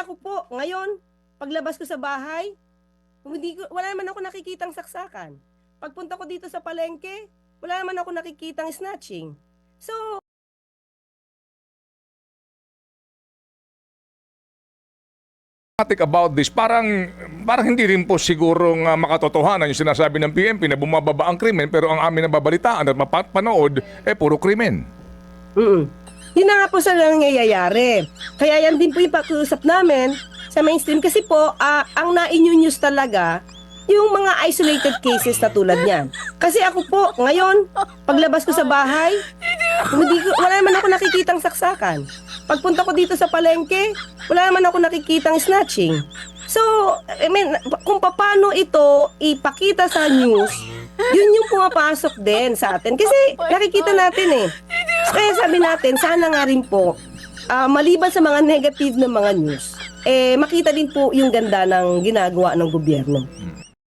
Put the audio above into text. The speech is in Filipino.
ako po, ngayon, paglabas ko sa bahay, hindi ko, wala naman ako nakikitang saksakan. Pagpunta ko dito sa palengke, wala naman ako nakikitang snatching. So, about this, parang parang hindi rin po sigurong uh, makatotohanan yung sinasabi ng PNP na bumababa ang krimen pero ang amin na babalitaan at mapapanood eh puro krimen. mm Yun na nga po sa nangyayari. Kaya yan din po yung pakiusap namin sa mainstream kasi po, ah, ang na-news talaga, yung mga isolated cases na tulad niyan. Kasi ako po, ngayon, paglabas ko sa bahay, hindi ko, wala naman ako nakikitang saksakan. Pagpunta ko dito sa palengke, wala naman ako nakikitang snatching. So, I mean, kung paano ito ipakita sa news, yun yung pumapasok din sa atin. Kasi nakikita natin eh. Kaya sabi natin, sana nga rin po, ah, maliban sa mga negative na mga news, eh, makita din po yung ganda ng ginagawa ng gobyerno.